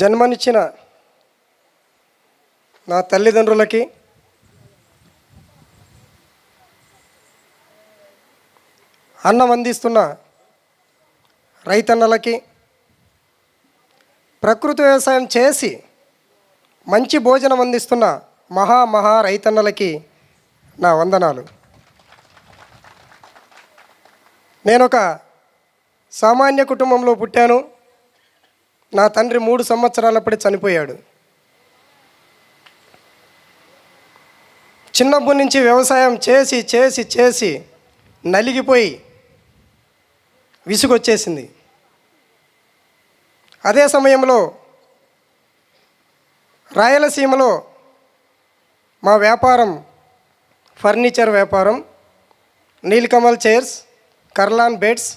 జన్మనిచ్చిన నా తల్లిదండ్రులకి అన్నం అందిస్తున్న రైతన్నలకి ప్రకృతి వ్యవసాయం చేసి మంచి భోజనం అందిస్తున్న మహా మహా రైతన్నలకి నా వందనాలు. నేను ఒక సామాన్య కుటుంబంలో పుట్టాను. నా తండ్రి మూడు సంవత్సరాలప్పుడే చనిపోయాడు. చిన్నప్పటి నుంచి వ్యవసాయం చేసి చేసి చేసి నలిగిపోయి విసుగొచ్చేసింది. అదే సమయంలో రాయలసీమలో మా వ్యాపారం ఫర్నిచర్ వ్యాపారం నీల్కమల్ చైర్స్ కర్లాన్ బెడ్స్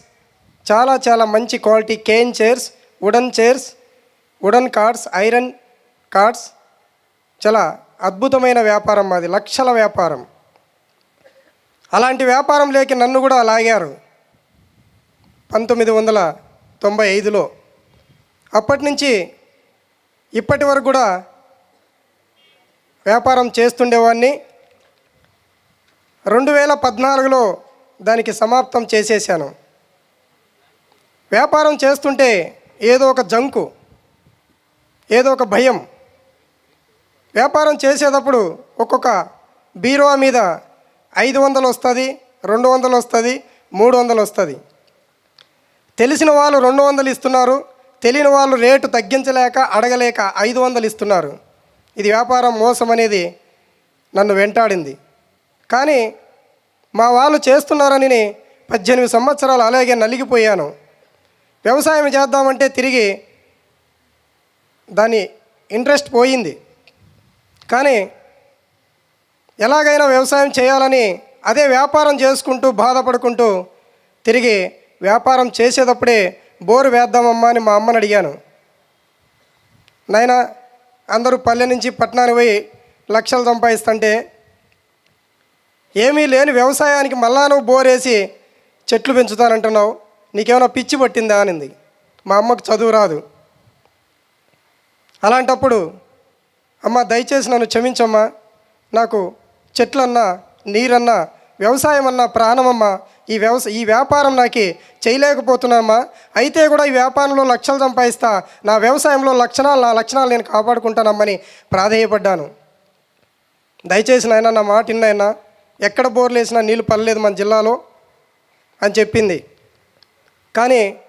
చాలా చాలా మంచి quality cane chairs wooden chairs wooden cots iron cots చాలా అద్భుతమైన వ్యాపారం మాది లక్షల వ్యాపారం. అలాంటి వ్యాపారం లేక నన్ను కూడా లాగారు పంతొమ్మిది వందల తొంభై ఐదులో. అప్పటి నుంచి ఇప్పటి వరకు కూడా వ్యాపారం చేస్తుండేవాడిని రెండు వేల పద్నాలుగులో దానికి సమాప్తం చేసేసాను. వ్యాపారం చేస్తుంటే ఏదో ఒక జంకు ఏదో ఒక భయం. వ్యాపారం చేసేటప్పుడు ఒక్కొక్క బీరువా మీద ఐదు వందలు వస్తుంది రెండు వందలు వస్తుంది మూడు వందలు వస్తుంది. తెలిసిన వాళ్ళు రెండు వందలు ఇస్తున్నారు తెలియని వాళ్ళు రేటు తగ్గించలేక అడగలేక ఐదు వందలు ఇస్తున్నారు. ఇది వ్యాపారం మోసం అనేది నన్ను వెంటాడింది. కానీ మా వాళ్ళు చేస్తున్నారని పద్దెనిమిది సంవత్సరాలు అలాగే నలిగిపోయాను. వ్యవసాయం చేద్దామంటే తిరిగి దాని ఇంట్రెస్ట్ పోయింది. కానీ ఎలాగైనా వ్యవసాయం చేయాలని అదే వ్యాపారం చేసుకుంటూ బాధపడుకుంటూ తిరిగి వ్యాపారం చేసేటప్పుడే బోరు వేద్దామమ్మా అని మా అమ్మని అడిగాను. నాయన అందరూ పల్లె నుంచి పట్టణానికి పోయి లక్షలు సంపాదిస్తుంటే ఏమీ లేని వ్యవసాయానికి మళ్ళా నువ్వు బోరేసి చెట్లు పెంచుతానంటున్నావు. నీకేమైనా పిచ్చి పట్టిందా అనింది. మా అమ్మకు చదువు రాదు. అలాంటప్పుడు అమ్మ దయచేసి నన్ను క్షమించమ్మా. నాకు చెట్లన్నా నీరన్నా వ్యవసాయం అన్న ప్రాణమమ్మా. ఈ వ్యవస ఈ వ్యాపారం నాకు చేయలేకపోతున్నామ్మా అయితే కూడా ఈ వ్యాపారంలో లక్షలు సంపాదిస్తా. నా వ్యవసాయంలో లక్షణాలు నా లక్షణాలు నేను కాపాడుకుంటానమ్మని ప్రాధేయపడ్డాను. దయచేసి నాయన నా మాట విన్నాయన ఎక్కడ బోర్లు వేసినా నీళ్ళు పర్లేదు మన జిల్లాలో అని చెప్పింది. కానీ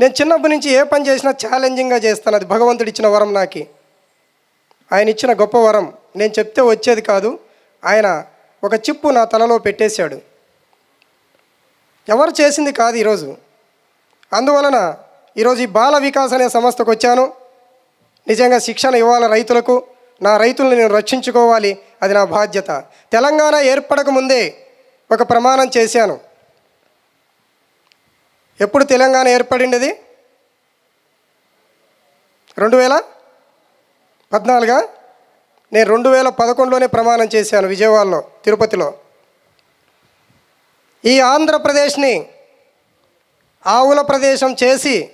నేను చిన్నప్పటి నుంచి ఏ పని చేసినా ఛాలెంజింగ్గా చేస్తాను. అది భగవంతుడు ఇచ్చిన వరం నాకు. ఆయన ఇచ్చిన గొప్ప వరం. నేను చెప్తే వచ్చేది కాదు. ఆయన ఒక చిప్పు నా తలలో పెట్టేశాడు. ఎవరు చేసింది కాదు ఈరోజు. అందువలన ఈరోజు ఈ బాల వికాస్ అనే సంస్థకు వచ్చాను. నిజంగా శిక్షణ ఇవ్వాలి రైతులకు. నా రైతులను నేను రక్షించుకోవాలి. అది నా బాధ్యత. తెలంగాణ ఏర్పడక ముందే ఒక ప్రమాణం చేశాను. ఎప్పుడు తెలంగాణ ఏర్పడింది రెండు వేల పద్నాలుగా? నేను రెండు వేల పదకొండులోనే ప్రమాణం చేశాను విజయవాడలో తిరుపతిలో. ఈ ఆంధ్రప్రదేశ్ని ఆవుల ప్రదేశం చేసి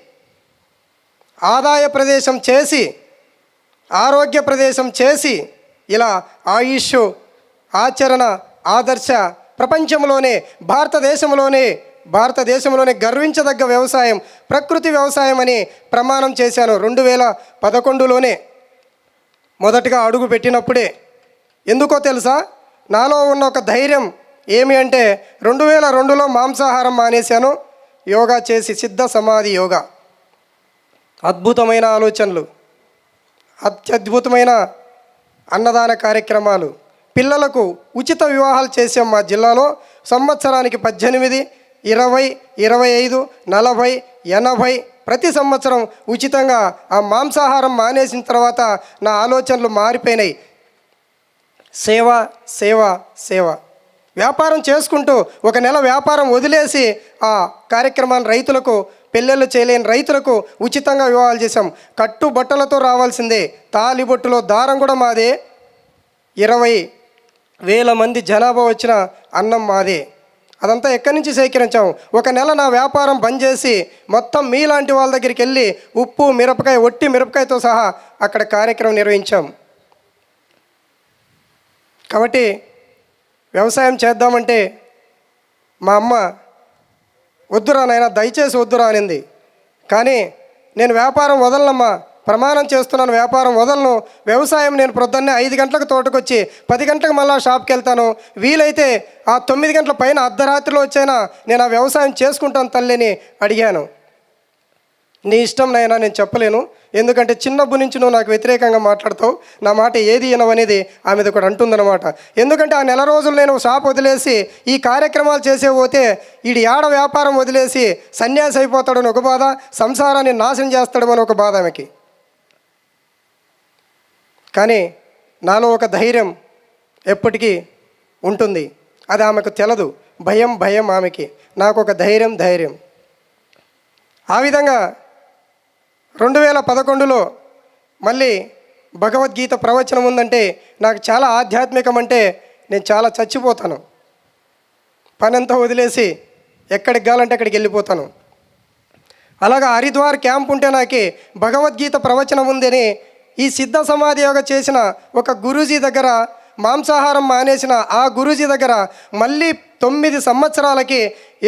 ఆదాయ ప్రదేశం చేసి ఆరోగ్య ప్రదేశం చేసి ఇలా ఆయుష్ ఆచరణ ఆదర్శ ప్రపంచంలోనే భారతదేశంలోనే భారతదేశంలోనే గర్వించదగ్గ వ్యవసాయం ప్రకృతి వ్యవసాయం అని ప్రమాణం చేశాను. రెండు వేల పదకొండులోనే మొదటగా అడుగు పెట్టినప్పుడే. ఎందుకో తెలుసా? నాలో ఉన్న ఒక ధైర్యం ఏమి అంటే రెండు వేల రెండులో మాంసాహారం మానేశాను. యోగా చేసి సిద్ధ సమాధి యోగా. అద్భుతమైన ఆలోచనలు. అత్యద్భుతమైన అన్నదాన కార్యక్రమాలు. పిల్లలకు ఉచిత వివాహాలు చేసాం మా జిల్లాలో. సంవత్సరానికి పద్దెనిమిది ఇరవై ఇరవై ఐదు నలభై ఎనభై ప్రతి సంవత్సరం ఉచితంగా ఆ మాంసాహారం మానేసిన తర్వాత నా ఆలోచనలు మారిపోయినాయి. సేవ సేవ సేవ. వ్యాపారం చేసుకుంటూ ఒక నెల వ్యాపారం వదిలేసి ఆ కార్యక్రమాన్ని రైతులకు పెళ్ళిళ్ళు చేయలేని రైతులకు ఉచితంగా వివాహాలు చేశాం. కట్టు బట్టలతో రావాల్సిందే. తాలిబొట్టులో దారం కూడా మాదే. ఇరవై వేల మంది జనాభా వచ్చిన అన్నం మాదే. అదంతా ఎక్కడి నుంచి సేకరించాం ఒక నెల నా వ్యాపారం బంద్ చేసి మొత్తం మీలాంటి వాళ్ళ దగ్గరికి వెళ్ళి ఉప్పు మిరపకాయ ఒట్టి మిరపకాయతో సహా అక్కడ కార్యక్రమం నిర్వహించాం. కాబట్టి వ్యవసాయం చేద్దామంటే మా అమ్మ వద్దురా నాయన దయచేసి వద్దురా అనింది. కానీ నేను వ్యాపారం వదలనమ్మా. ప్రమాణం చేస్తున్నాను వ్యాపారం వదలను. వ్యవసాయం నేను ప్రొద్దున్నే ఐదు గంటలకు తోటకొచ్చి పది గంటలకు మళ్ళీ షాప్కి వెళ్తాను వీలైతే ఆ తొమ్మిది గంటల పైన అర్ధరాత్రిలో వచ్చైనా నేను ఆ వ్యవసాయం చేసుకుంటాను తల్లిని అడిగాను. నీ ఇష్టం నైనా నేను చెప్పలేను. ఎందుకంటే చిన్నప్పటి నుంచి నువ్వు నాకు వ్యతిరేకంగా మాట్లాడతావు. నా మాట ఏది ఇనవనేది ఆమెది ఒకటి అంటుందన్నమాట. ఎందుకంటే ఆ నెల రోజులు నేను షాప్ వదిలేసి ఈ కార్యక్రమాలు చేసే పోతే ఈడు యాడ వ్యాపారం వదిలేసి సన్యాసి అయిపోతాడని ఒక బాధ సంసారాన్ని నాశనం చేస్తాడని ఒక బాధ ఆమెకి. కానీ నాలో ఒక ధైర్యం ఎప్పటికీ ఉంటుంది. అది ఆమెకు తెలదు. భయం భయం ఆమెకి. నాకు ఒక ధైర్యం ధైర్యం. ఆ విధంగా రెండు వేల పదకొండులో మళ్ళీ భగవద్గీత ప్రవచనం ఉందంటే నాకు చాలా ఆధ్యాత్మికం అంటే నేను చాలా చచ్చిపోతాను. పనంతా వదిలేసి ఎక్కడికి కావాలంటే అక్కడికి వెళ్ళిపోతాను. అలాగా హరిద్వార్ క్యాంప్ ఉంటే నాకు భగవద్గీత ప్రవచనం ఉందని ఈ సిద్ధ సమాధి యోగ చేసిన ఒక గురూజీ దగ్గర మాంసాహారం మానేసిన ఆ గురూజీ దగ్గర మళ్ళీ తొమ్మిది సంవత్సరాలకి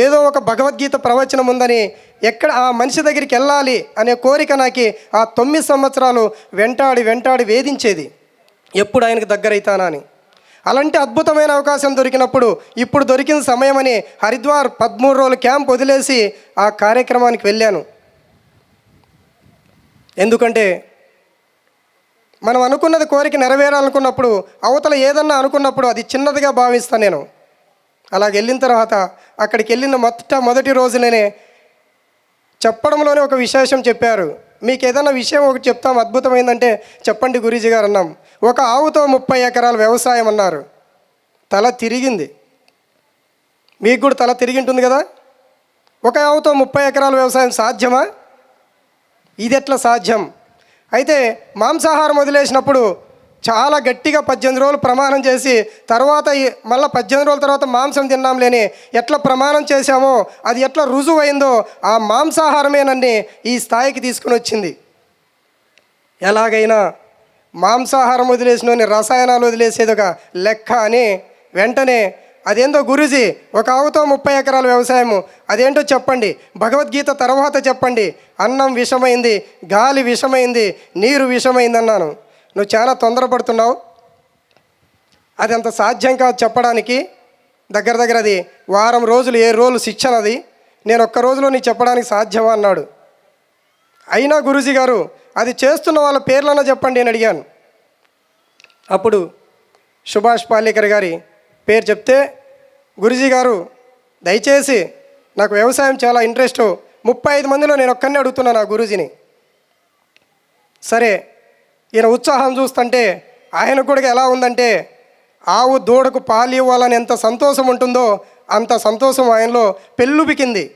ఏదో ఒక భగవద్గీత ప్రవచనం ఉందని ఎక్కడ ఆ మనిషి దగ్గరికి వెళ్ళాలి అనే కోరిక నాకు ఆ తొమ్మిది సంవత్సరాలు వెంటాడి వెంటాడి వేధించేది. ఎప్పుడు ఆయనకు దగ్గరైతానని అలాంటి అద్భుతమైన అవకాశం దొరికినప్పుడు ఇప్పుడు దొరికిన సమయమని హరిద్వార్ పదమూడు రోజులు క్యాంప్ వదిలేసి ఆ కార్యక్రమానికి వెళ్ళాను. ఎందుకంటే మనం అనుకున్నది కోరిక నెరవేరాలనుకున్నప్పుడు అవతల ఏదన్నా అనుకున్నప్పుడు అది చిన్నదిగా భావిస్తాను నేను. అలాగ వెళ్ళిన తర్వాత అక్కడికి వెళ్ళిన మొదట మొదటి రోజునే చెప్పడంలోనే ఒక విశేషం చెప్పారు. మీకు ఏదైనా విషయం ఒకటి చెప్తాం అద్భుతమైందంటే చెప్పండి గురీజీ గారు అన్నాం. ఒక ఆవుతో ముప్పై ఎకరాల వ్యవసాయం అన్నారు. తల తిరిగింది. మీకు కూడా తల తిరిగి ఉంటుంది కదా? ఒక ఆవుతో ముప్పై ఎకరాల వ్యవసాయం సాధ్యమా? ఇది ఎట్లా సాధ్యం? అయితే మాంసాహారం వదిలేసినప్పుడు చాలా గట్టిగా పద్దెనిమిది రోజులు ప్రమాణం చేసి తర్వాత మళ్ళీ పద్దెనిమిది రోజుల తర్వాత మాంసం తిన్నాం లేని ఎట్లా ప్రమాణం చేశామో అది ఎట్లా రుజువైందో ఆ మాంసాహారమే నన్ను ఈ స్థాయికి తీసుకుని వచ్చింది. ఎలాగైనా మాంసాహారం వదిలేసిన రసాయనాలు వదిలేసేది ఒక లెక్క అని వెంటనే అదేందో గురూజీ ఒక ఆవుతో ముప్పై ఎకరాల వ్యవసాయము. అదేంటో చెప్పండి. భగవద్గీత తర్వాత చెప్పండి. అన్నం విషమైంది గాలి విషమైంది నీరు విషమైంది అన్నాను నువ్వు చాలా తొందరపడుతున్నావు. అది అంత సాధ్యం కాదు చెప్పడానికి. దగ్గర దగ్గర అది వారం రోజులు ఏ రోజులు శిక్షణ అది. నేను ఒక్క రోజులో నీ చెప్పడానికి సాధ్యమా అన్నాడు. అయినా గురూజీ గారు అది చేస్తున్న వాళ్ళ పేర్లన్నా చెప్పండి అని అడిగాను. అప్పుడు సుభాష్ పాలేకర్ గారి పేరు చెప్తే గురూజీ గారు దయచేసి నాకు వ్యవసాయం చాలా ఇంట్రెస్ట్. ముప్పై ఐదు మందిలో నేను ఒక్కరిని అడుగుతున్నాను ఆ గురూజీని. సరే ఈయన ఉత్సాహం చూస్తుంటే ఆయన కూడా ఎలా ఉందంటే ఆవు దూడకు పాలు ఇవ్వాలని ఎంత సంతోషం ఉంటుందో అంత సంతోషం ఆయనలో పెళ్ళుబికింది.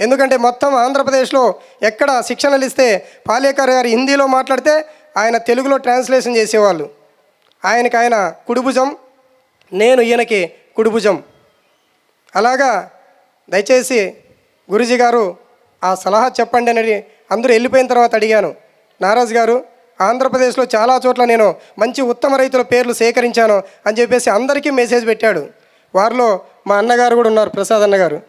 ఎందుకంటే మొత్తం ఆంధ్రప్రదేశ్లో ఎక్కడ శిక్షణలు ఇస్తే పాలేకర్ గారు హిందీలో మాట్లాడితే ఆయన తెలుగులో ట్రాన్స్లేషన్ చేసేవాళ్ళు. ఆయనకి ఆయన కుడిభుజం నేను ఈయనకి కుడిభుజం. అలాగా? దయచేసి గురుజీ గారు ఆ సలహా చెప్పండి అని అందరూ వెళ్ళిపోయిన తర్వాత అడిగాను. నారాజ్ గారు ఆంధ్రప్రదేశ్లో చాలా చోట్ల నేను మంచి ఉత్తమ రైతుల పేర్లు సేకరించాను అని చెప్పేసి అందరికీ మెసేజ్ పెట్టాడు. వారిలో మా అన్నగారు కూడా ఉన్నారు ప్రసాద్ అన్నగారు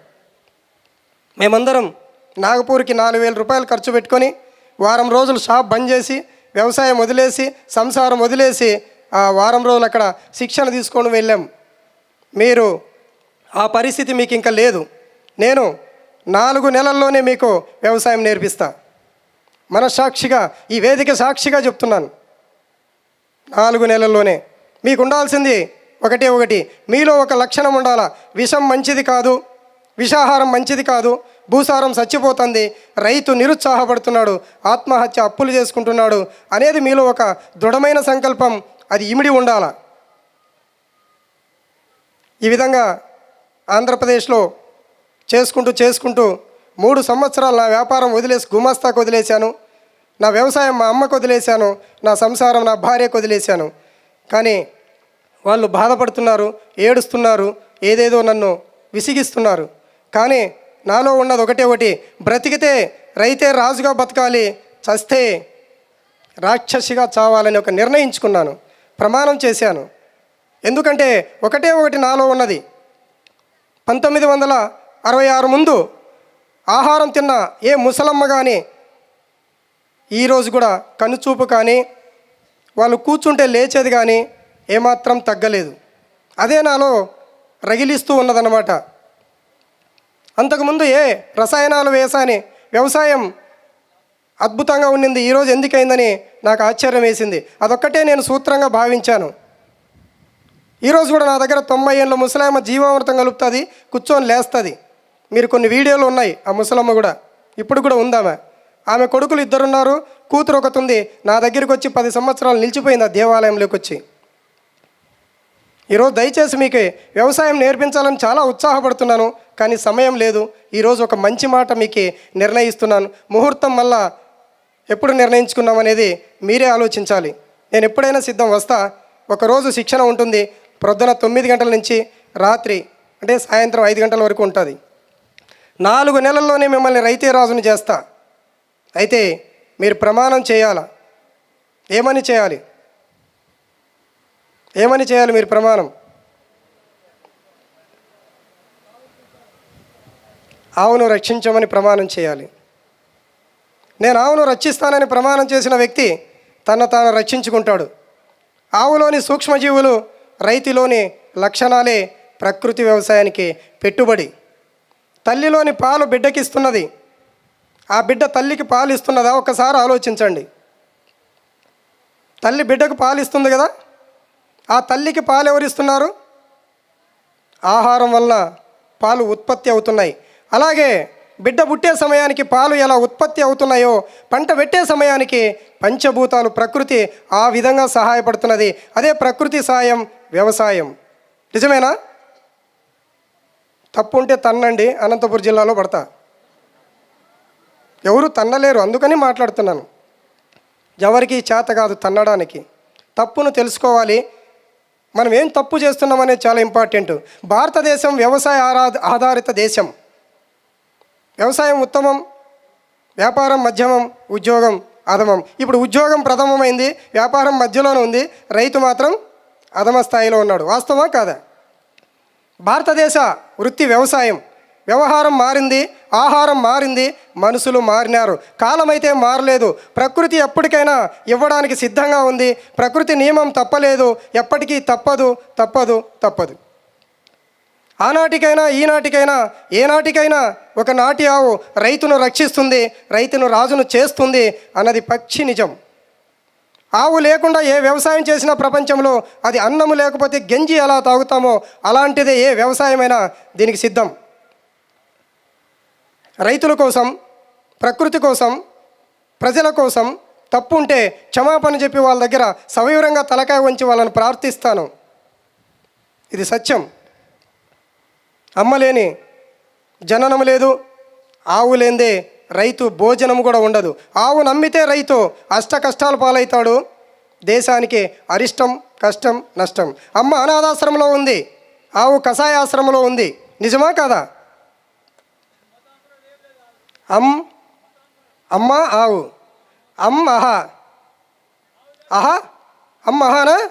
మేమందరం నాగపూర్కి నాలుగు వేల రూపాయలు ఖర్చు పెట్టుకొని వారం రోజులు షాప్ బంద్ చేసి వ్యవసాయం వదిలేసి సంసారం వదిలేసి ఆ వారం రోజులు అక్కడ శిక్షణ తీసుకొని వెళ్ళాం. మీరు ఆ పరిస్థితి మీకు ఇంకా లేదు. నేను నాలుగు నెలల్లోనే మీకు వ్యవసాయం నేర్పిస్తా. మనస్సాక్షిగా ఈ వేదిక సాక్షిగా చెప్తున్నాను. నాలుగు నెలల్లోనే. మీకు ఉండాల్సింది ఒకటే ఒకటి. మీలో ఒక లక్షణం ఉండాలా? విషం మంచిది కాదు. విషాహారం మంచిది కాదు. భూసారం చచ్చిపోతుంది. రైతు నిరుత్సాహపడుతున్నాడు. ఆత్మహత్య అప్పులు చేసుకుంటున్నాడు అనేది మీలో ఒక దృఢమైన సంకల్పం. అది ఇమిడి ఉండాల? ఈ విధంగా ఆంధ్రప్రదేశ్లో చేసుకుంటూ చేసుకుంటూ మూడు సంవత్సరాలు నా వ్యాపారం వదిలేసి గుమాస్తాకు వదిలేశాను. నా వ్యవసాయం మా అమ్మకు వదిలేశాను. నా సంసారం నా భార్యకు వదిలేశాను. కానీ వాళ్ళు బాధపడుతున్నారు ఏడుస్తున్నారు ఏదేదో నన్ను విసిగిస్తున్నారు. కానీ నాలో ఉన్నది ఒకటే ఒకటి బ్రతికితే రైతే రాజుగా బతకాలి చస్తే రాక్షసిగా చావాలని ఒక నిర్ణయించుకున్నాను. ప్రమాణం చేశాను. ఎందుకంటే ఒకటే ఒకటి నాలో ఉన్నది. పంతొమ్మిది వందల అరవై ఆరు ముందు ఆహారం తిన్న ఏ ముసలమ్మ కానీ ఈరోజు కూడా కనుచూపు కానీ వాళ్ళు కూర్చుంటే లేచేది కానీ ఏమాత్రం తగ్గలేదు. అదే నాలో రగిలిస్తూ ఉన్నదన్నమాట. అంతకుముందు ఏ రసాయనాలు వేసాని వ్యవసాయం అద్భుతంగా ఉండింది ఈరోజు ఎందుకైందని నాకు ఆశ్చర్యం వేసింది. అదొక్కటే నేను సూత్రంగా భావించాను. ఈరోజు కూడా నా దగ్గర తొంభై ఏళ్ళ ముసలాయమ్మ జీవామృతం కలుపుతుంది కూర్చొని లేస్తుంది. మీరు కొన్ని వీడియోలు ఉన్నాయి ఆ ముసలమ్మ కూడా. ఇప్పుడు కూడా ఉందామె ఆమె. కొడుకులు ఇద్దరున్నారు కూతురు ఒకటి ఉంది నా దగ్గరికి వచ్చి పది సంవత్సరాలు నిలిచిపోయింది ఆ దేవాలయంలోకి వచ్చి. ఈరోజు దయచేసి మీకు వ్యవసాయం నేర్పించాలని చాలా ఉత్సాహపడుతున్నాను కానీ సమయం లేదు. ఈరోజు ఒక మంచి మాట మీకు నిర్ణయిస్తున్నాను. ముహూర్తం మళ్ళా ఎప్పుడు నిర్ణయించుకున్నాం అనేది మీరే ఆలోచించాలి. నేను ఎప్పుడైనా సిద్ధం వస్తా ఒకరోజు శిక్షణ ఉంటుంది ప్రొద్దున తొమ్మిది గంటల నుంచి రాత్రి అంటే సాయంత్రం ఐదు గంటల వరకు ఉంటుంది. నాలుగు నెలల్లోనే మిమ్మల్ని రైతే రాజుని చేస్తా. అయితే మీరు ప్రమాణం చేయాలా? ఏమని చేయాలి? ఏమని చేయాలి మీరు ప్రమాణం? ఆవును రక్షించమని ప్రమాణం చేయాలి. నేను ఆవును రక్షిస్తానని ప్రమాణం చేసిన వ్యక్తి తన తాను రక్షించుకుంటాడు. ఆవులోని సూక్ష్మజీవులు రైతులోని లక్షణాలే ప్రకృతి వ్యవసాయానికి పెట్టుబడి. తల్లిలోని పాలు బిడ్డకిస్తున్నది. ఆ బిడ్డ తల్లికి పాలు ఇస్తున్నదా ఒకసారి ఆలోచించండి. తల్లి బిడ్డకు పాలు ఇస్తుంది కదా? ఆ తల్లికి పాలు ఎవరిస్తున్నారు ఆహారం వలన పాలు ఉత్పత్తి అవుతున్నాయి. అలాగే బిడ్డ పుట్టే సమయానికి పాలు ఎలా ఉత్పత్తి అవుతున్నాయో పంట పెట్టే సమయానికి పంచభూతాలు ప్రకృతి ఆ విధంగా సహాయపడుతున్నది. అదే ప్రకృతి సాయం వ్యవసాయం. నిజమేనా? తప్పు ఉంటే తన్నండి అనంతపురం జిల్లాలో పడతా. ఎవరు తన్నలేరు అందుకని మాట్లాడుతున్నాను. ఎవరికి చేత కాదు తన్నడానికి. తప్పును తెలుసుకోవాలి. మనం ఏం తప్పు చేస్తున్నామనేది చాలా ఇంపార్టెంట్. భారతదేశం వ్యవసాయ ఆరా- ఆధారిత దేశం. వ్యవసాయం ఉత్తమం వ్యాపారం మధ్యమం ఉద్యోగం అధమం. ఇప్పుడు ఉద్యోగం ప్రథమమైంది వ్యాపారం మధ్యలోనే ఉంది రైతు మాత్రం అధమ స్థాయిలో ఉన్నాడు. వాస్తవా కాదా? భారతదేశ వృత్తి వ్యవసాయం. వ్యవహారం మారింది ఆహారం మారింది మనుషులు మారినారు. కాలమైతే మారలేదు ప్రకృతి ఎప్పటికైనా ఇవ్వడానికి సిద్ధంగా ఉంది ప్రకృతి నియమం తప్పలేదు ఎప్పటికీ తప్పదు తప్పదు తప్పదు. ఆనాటికైనా ఈనాటికైనా ఏనాటికైనా ఒక నాటి ఆవు రైతును రక్షిస్తుంది రైతును రాజును చేస్తుంది అన్నది పక్షి నిజం. ఆవు లేకుండా ఏ వ్యవసాయం చేసినా ప్రపంచంలో అది అన్నము లేకపోతే గంజి ఎలా తాగుతామో అలాంటిదే ఏ వ్యవసాయమైనా దీనికి సిద్ధం. రైతుల కోసం ప్రకృతి కోసం ప్రజల కోసం తప్పు ఉంటే క్షమాపణ చెప్పి వాళ్ళ దగ్గర సవివరంగా తలకాయ ఉంచి వాళ్ళని ప్రార్థిస్తాను. ఇది సత్యం. అమ్మలేని జననం లేదు. ఆవు లేందే రైతు భోజనం కూడా ఉండదు. ఆవు నమ్మితే రైతు అష్ట కష్టాలు పాలవుతాడు దేశానికి అరిష్టం కష్టం నష్టం. అమ్మ అనాథాశ్రమంలో ఉంది. ఆవు కషాయాశ్రమంలో ఉంది. నిజమా కాదా? అమ్ అమ్మ ఆవు. అమ్ అహా. అహా? అమ్మ అహానా?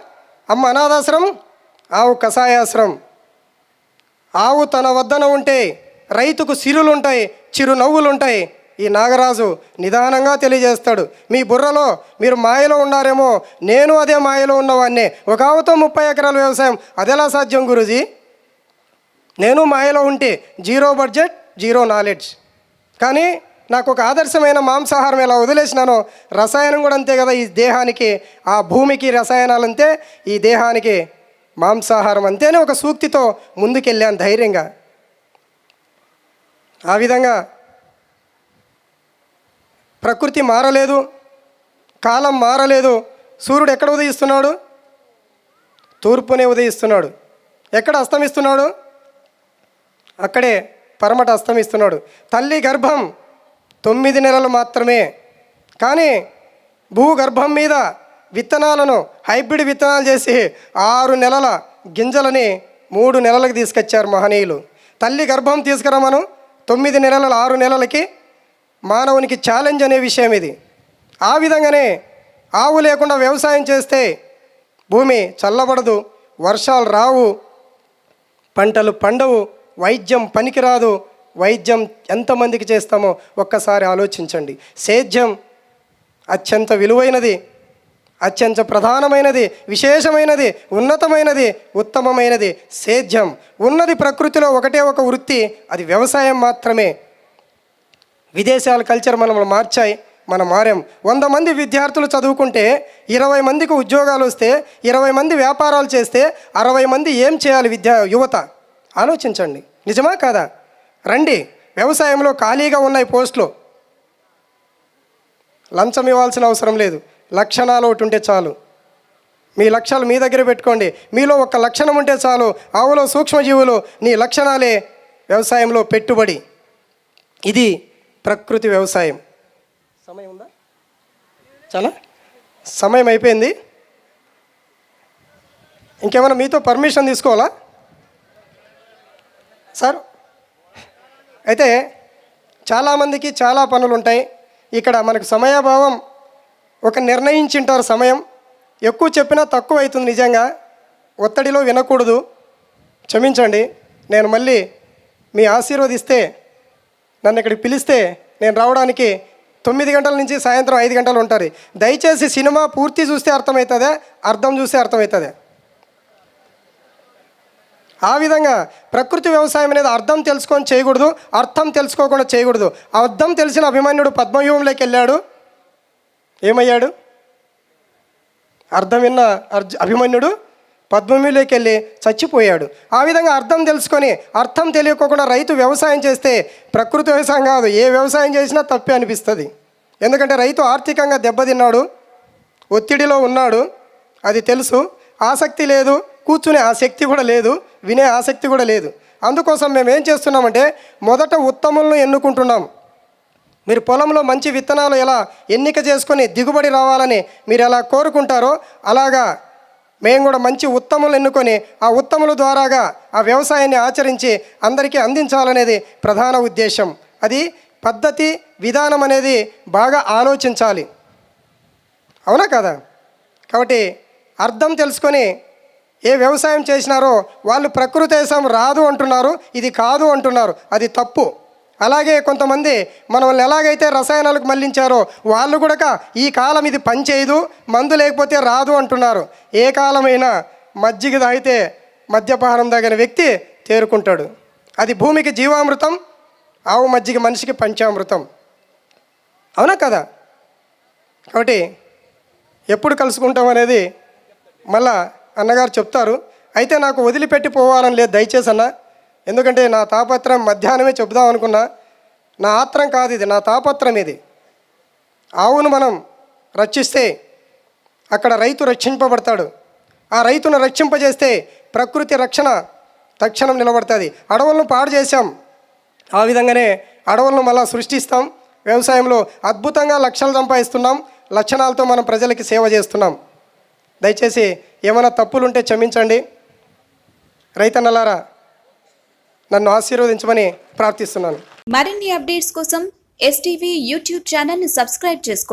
అమ్మ అనాథాశ్రమం? ఆవు కషాయాశ్రమం. ఆవు తన వద్దన ఉంటే రైతుకు సిరులుంటాయి చిరునవ్వులుంటాయి. ఈ నాగరాజు నిదానంగా తెలియజేస్తాడు మీ బుర్రలో మీరు మాయలో ఉన్నారేమో నేను అదే మాయలో ఉన్నవాడిని ఒక ఆవుతో ముప్పై ఎకరాల వ్యవసాయం అదెలా సాధ్యం గురుజీ? నేను మాయలో ఉంటే జీరో బడ్జెట్ జీరో నాలెడ్జ్. కానీ నాకు ఒక ఆదర్శమైన మాంసాహారం ఎలా వదిలేసినానో రసాయనం కూడా అంతే కదా ఈ దేహానికి. ఆ భూమికి రసాయనాలు అంతే ఈ దేహానికి మాంసాహారం అంతేనే ఒక సూక్తితో ముందుకెళ్ళాను ధైర్యంగా. ఆ విధంగా ప్రకృతి మారలేదు కాలం మారలేదు. సూర్యుడు ఎక్కడ ఉదయిస్తున్నాడు? తూర్పునే ఉదయిస్తున్నాడు. ఎక్కడ అస్తమిస్తున్నాడు? అక్కడే పరమట అస్తమిస్తున్నాడు. తల్లి గర్భం తొమ్మిది నెలలు మాత్రమే. కానీ భూగర్భం మీద విత్తనాలను హైబ్రిడ్ విత్తనాలు చేసి ఆరు నెలల గింజలని మూడు నెలలకు తీసుకొచ్చారు మహనీయులు. తల్లి గర్భం తీసుకురమను తొమ్మిది నెలల ఆరు నెలలకి మానవునికి ఛాలెంజ్ అనే విషయం ఇది. ఆ విధంగానే ఆవు లేకుండా వ్యవసాయం చేస్తే భూమి చల్లబడదు వర్షాలు రావు పంటలు పండవు వైద్యం పనికిరాదు. వైద్యం ఎంతమందికి చేస్తామో ఒక్కసారి ఆలోచించండి. సేద్యం అత్యంత విలువైనది. అత్యంత ప్రధానమైనది విశేషమైనది ఉన్నతమైనది ఉత్తమమైనది సేద్యం. ఉన్నది ప్రకృతిలో ఒకటే ఒక వృత్తి అది వ్యవసాయం మాత్రమే. విదేశాల కల్చర్ మనం మార్చాయి మనం మారాం. వంద మంది విద్యార్థులు చదువుకుంటే ఇరవై మందికి ఉద్యోగాలు వస్తే ఇరవై మంది వ్యాపారాలు చేస్తే అరవై మంది ఏం చేయాలి విద్యా యువత? ఆలోచించండి. నిజమా కాదా? రండి. వ్యవసాయంలో ఖాళీగా ఉన్నాయి పోస్టులు. లంచం ఇవ్వాల్సిన అవసరం లేదు. లక్షణాలు ఒకటి ఉంటే చాలు. మీ లక్ష్యాలు మీ దగ్గర పెట్టుకోండి. మీలో ఒక లక్షణం ఉంటే చాలు. ఆవులో సూక్ష్మజీవులు నీ లక్షణాలే వ్యవసాయంలో పెట్టుబడి. ఇది ప్రకృతి వ్యవసాయం. సమయం ఉందా? చాలా? సమయం అయిపోయింది. ఇంకేమైనా మీతో పర్మిషన్ తీసుకోవాలా? సార్? అయితే చాలామందికి చాలా పనులు ఉంటాయి ఇక్కడ మనకు సమయాభావం ఒక నిర్ణయించింటారు సమయం. ఎక్కువ చెప్పినా తక్కువ అవుతుంది నిజంగా. ఒత్తిడిలో వినకూడదు. క్షమించండి నేను మళ్ళీ మీ ఆశీర్వదిస్తే నన్ను ఇక్కడికి పిలిస్తే నేను రావడానికి తొమ్మిది గంటల నుంచి సాయంత్రం ఐదు గంటలు ఉంటారు. దయచేసి సినిమా పూర్తి చూస్తే అర్థమవుతుందే? అర్థం చూస్తే అర్థమవుతుంది? ఆ విధంగా ప్రకృతి వ్యవసాయం అనేది అర్థం తెలుసుకొని చేయకూడదు అర్థం తెలుసుకోకుండా చేయకూడదు. ఆ అర్థం తెలిసిన అభిమన్యుడు పద్మవ్యూహంలోకి వెళ్ళాడు. ఏమయ్యాడు? అర్థం విన్న అర్జు అభిమన్యుడు పద్మమిలోకి వెళ్ళి చచ్చిపోయాడు. ఆ విధంగా అర్థం తెలుసుకొని అర్థం తెలియకోకుండా రైతు వ్యవసాయం చేస్తే ప్రకృతి వ్యవసాయం కాదు ఏ వ్యవసాయం చేసినా తప్పే అనిపిస్తుంది. ఎందుకంటే రైతు ఆర్థికంగా దెబ్బతిన్నాడు ఒత్తిడిలో ఉన్నాడు అది తెలుసు. ఆసక్తి లేదు కూర్చునే ఆసక్తి కూడా లేదు వినే ఆసక్తి కూడా లేదు. అందుకోసం మేము ఏం చేస్తున్నామంటే మొదట ఉత్తములను ఎన్నుకుంటున్నాం. మీరు పొలంలో మంచి విత్తనాలు ఎలా ఎన్నిక చేసుకొని దిగుబడి రావాలని మీరు ఎలా కోరుకుంటారో అలాగా మేము కూడా మంచి ఉత్తములు ఎన్నుకొని ఆ ఉత్తముల ద్వారాగా ఆ వ్యవసాయాన్ని ఆచరించి అందరికీ అందించాలనేది ప్రధాన ఉద్దేశం. అది పద్ధతి విధానం అనేది బాగా ఆలోచించాలి. అవునా కదా? కాబట్టి అర్థం తెలుసుకొని ఏ వ్యవసాయం చేసినారో వాళ్ళు ప్రకృతి రాదు అంటున్నారు ఇది కాదు అంటున్నారు అది తప్పు. అలాగే కొంతమంది మనల్ని ఎలాగైతే రసాయనాలకు మళ్ళించారో వాళ్ళు కూడా ఈ కాలం ఇది పనిచేయదు మందు లేకపోతే రాదు అంటున్నారు. ఏ కాలమైనా మజ్జిగ తాగితే మద్యపానం తగిన వ్యక్తి తేరుకుంటాడు. అది భూమికి జీవామృతం ఆవు మజ్జిగ మనిషికి పంచామృతం. అవునా కదా? కాబట్టి ఎప్పుడు కలుసుకుంటాం అనేది మళ్ళా అన్నగారు చెప్తారు. అయితే నాకు వదిలిపెట్టి పోవాలని లేదు దయచేసి అన్నా. ఎందుకంటే నా తాపత్రం మధ్యాహ్నమే చెబుదాం అనుకున్నా నా ఆత్రం కాదు ఇది నా తాపత్రం ఇది. ఆవును మనం రక్షిస్తే అక్కడ రైతు రక్షింపబడతాడు. ఆ రైతును రక్షింపజేస్తే ప్రకృతి రక్షణ తక్షణం నిలబడుతుంది. అడవులను పాడు చేశాం. ఆ విధంగానే అడవులను మళ్ళీ సృష్టిస్తాం. వ్యవసాయంలో అద్భుతంగా లక్షలు సంపాదిస్తున్నాం. లక్షణాలతో మనం ప్రజలకి సేవ చేస్తున్నాం. దయచేసి ఏమైనా తప్పులుంటే క్షమించండి. రైతన్నలారా నన్ను ఆశీర్వదించమని ప్రార్థిస్తున్నాను. మరిన్ని అప్డేట్స్ కోసం ఎస్టీవీ యూట్యూబ్ ఛానల్ని సబ్స్క్రైబ్ చేసుకోండి.